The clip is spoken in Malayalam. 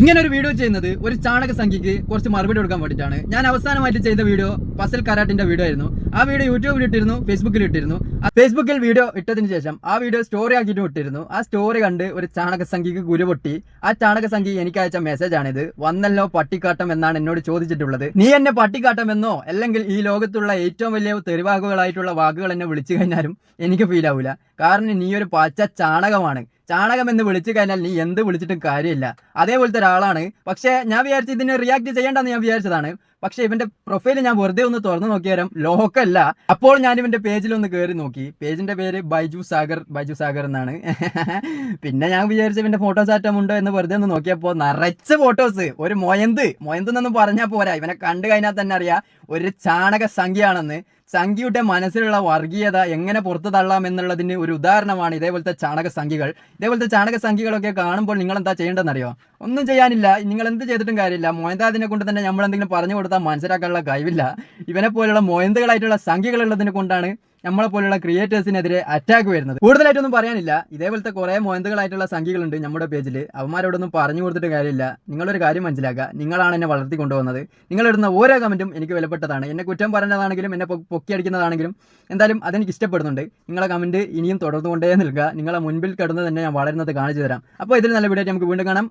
ഇങ്ങനെ ഒരു വീഡിയോ ചെയ്യുന്നത് ഒരു ചാണക സംഖ്യക്ക് കുറച്ച് മറുപടി കൊടുക്കാൻ വേണ്ടിയിട്ടാണ്. ഞാൻ അവസാനമായിട്ട് ചെയ്ത വീഡിയോ ഫസൽ കരാട്ടിന്റെ വീഡിയോ ആയിരുന്നു. ആ വീഡിയോ യൂട്യൂബിൽ ഇട്ടിരുന്നു ഫേസ്ബുക്കിൽ ഇട്ടിരുന്നു. ഫേസ്ബുക്കിൽ വീഡിയോ ഇട്ടതിന് ശേഷം ആ വീഡിയോ സ്റ്റോറി ആക്കിയിട്ട് ഇട്ടിരുന്നു. ആ സ്റ്റോറി കണ്ട് ഒരു ചാണക സംഖ്യക്ക് കുരുപൊട്ടി ആ ചാണക സംഖ്യ എനിക്ക് അയച്ച മെസ്സേജ് ആണിത്. വന്നല്ലോ പട്ടിക്കാട്ടം എന്നാണ് എന്നോട് ചോദിച്ചിട്ടുള്ളത്. നീ എന്നെ പട്ടിക്കാട്ടം എന്നോ? അല്ലെങ്കിൽ ഈ ലോകത്തുള്ള ഏറ്റവും വലിയ തെരുവാകുകളായിട്ടുള്ള വാക്കുകൾ എന്നെ വിളിച്ചു കഴിഞ്ഞാലും എനിക്ക് ഫീൽ ആവില്ല കാരണം നീ ഒരു പച്ച ചാണകമാണ്. ചാണകം എന്ന് വിളിച്ചു കഴിഞ്ഞാൽ നീ എന്ത് വിളിച്ചിട്ടും കാര്യമില്ല. അതേപോലത്തെ ഒരാളാണ്. പക്ഷേ ഞാൻ വിചാരിച്ചു ഇതിനെ റിയാക്ട് ചെയ്യേണ്ടെന്ന് ഞാൻ വിചാരിച്ചതാണ്. പക്ഷേ ഇവന്റെ പ്രൊഫൈൽ ഞാൻ വെറുതെ ഒന്ന് തുറന്നു നോക്കിയാലും ലോക്കല്ല അപ്പോൾ ഞാൻ ഇവന്റെ പേജിൽ ഒന്ന് കയറി നോക്കി. പേജിന്റെ പേര് ബൈജു സാഗർ ബൈജു സാഗർ എന്നാണ്. പിന്നെ ഞാൻ വിചാരിച്ച ഇവന്റെ ഫോട്ടോസ് ആറ്റം ഉണ്ടോ എന്ന് വെറുതെ ഒന്ന് നോക്കിയപ്പോൾ നിറച്ച് ഫോട്ടോസ് ഒരു മൊയന്ത്. മൊയന്ത് എന്നൊന്നും പറഞ്ഞാൽ പോരാ. ഇവനെ കണ്ടു കഴിഞ്ഞാൽ തന്നെ അറിയാ ഒരു ചാണക സംഖ്യയാണെന്ന്. സംഖ്യയുടെ മനസ്സിലുള്ള വർഗീയത എങ്ങനെ പുറത്തു തള്ളാം എന്നുള്ളതിന് ഒരു ഉദാഹരണമാണ് ഇതേപോലത്തെ ചാണക സംഖ്യകൾ. ഇതേപോലത്തെ ചാണക സംഖ്യകളൊക്കെ കാണുമ്പോൾ നിങ്ങൾ എന്താ ചെയ്യേണ്ടതെന്നറിയോ? ഒന്നും ചെയ്യാനില്ല. നിങ്ങൾ എന്ത് ചെയ്തിട്ടും കാര്യമില്ല. മൊയന്താദിനെ കൊണ്ട് തന്നെ നമ്മൾ എന്തെങ്കിലും പറഞ്ഞു കൊടുത്താൽ മനസ്സിലാക്കാനുള്ള കഴിവില്ല. ഇവനെ പോലുള്ള മൊയന്തുകളായിട്ടുള്ള സംഖ്യകളുള്ളതിനെ കൊണ്ടാണ് നമ്മളെ പോലുള്ള ക്രിയേറ്റേഴ്സിനെതിരെ അറ്റാക്ക് വരുന്നത്. കൂടുതലായിട്ടൊന്നും പറയാനില്ല. ഇതേപോലത്തെ കുറെ മൊയന്തുകളായിട്ടുള്ള സംഖ്യകളുണ്ട് നമ്മുടെ പേജിൽ അവന്മാരോടൊന്നും പറഞ്ഞു കൊടുത്തിട്ട് കാര്യമില്ല. നിങ്ങളൊരു കാര്യം മനസ്സിലാക്കുക. നിങ്ങളാണ് എന്നെ വളർത്തി കൊണ്ടുവന്നത്. നിങ്ങളിടുന്ന ഓരോ കമന്റും എനിക്ക് വിലപ്പെട്ടതാണ്. എന്നെ കുറ്റം പറയുന്നതാണെങ്കിലും എന്നെ പൊക്കി അടിക്കുന്നതാണെങ്കിലും എന്തായാലും അതെനിക്ക് ഇഷ്ടപ്പെടുന്നുണ്ട്. നിങ്ങളെ കമന്റ് ഇനിയും തുടർന്നുകൊണ്ടേ നിൽക്കുക. നിങ്ങളെ മുൻപിൽ കിടന്ന് തന്നെ ഞാൻ വളരുന്നത് കാണിച്ചു തരാം. അപ്പോൾ ഇതിൽ നല്ല വീഡിയോ നമുക്ക് വീണ്ടും കാണാം.